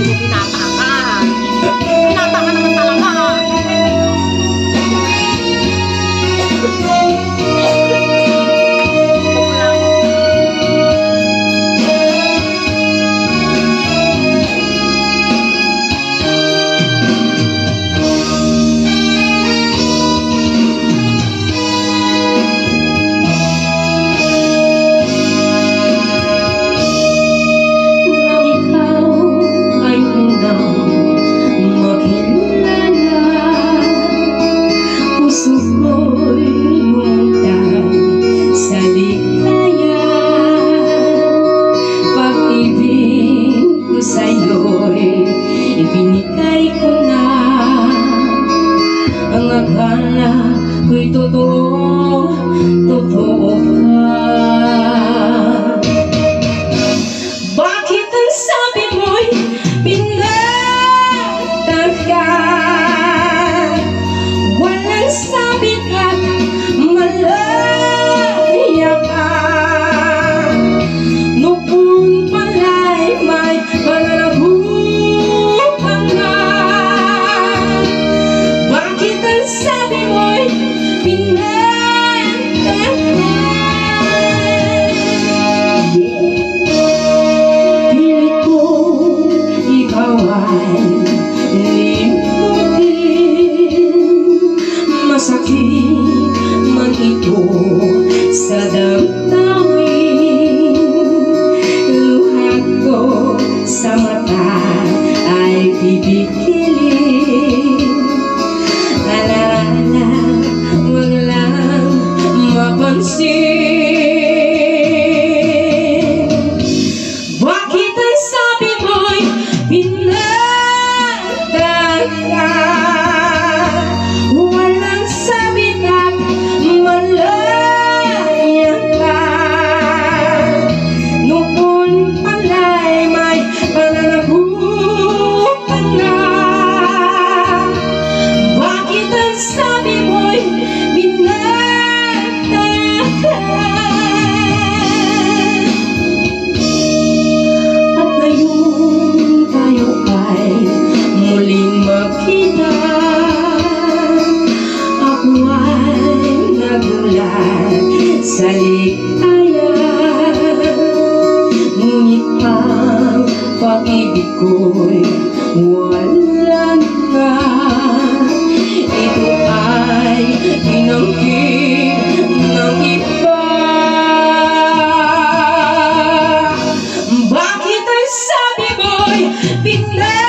nada. 变鸡。Thank you. ligtayan Ngunit ang pag-ibig ko'y wala na Ito ay inangkin ng iba Bakit ay sabi mo'y pinagtanda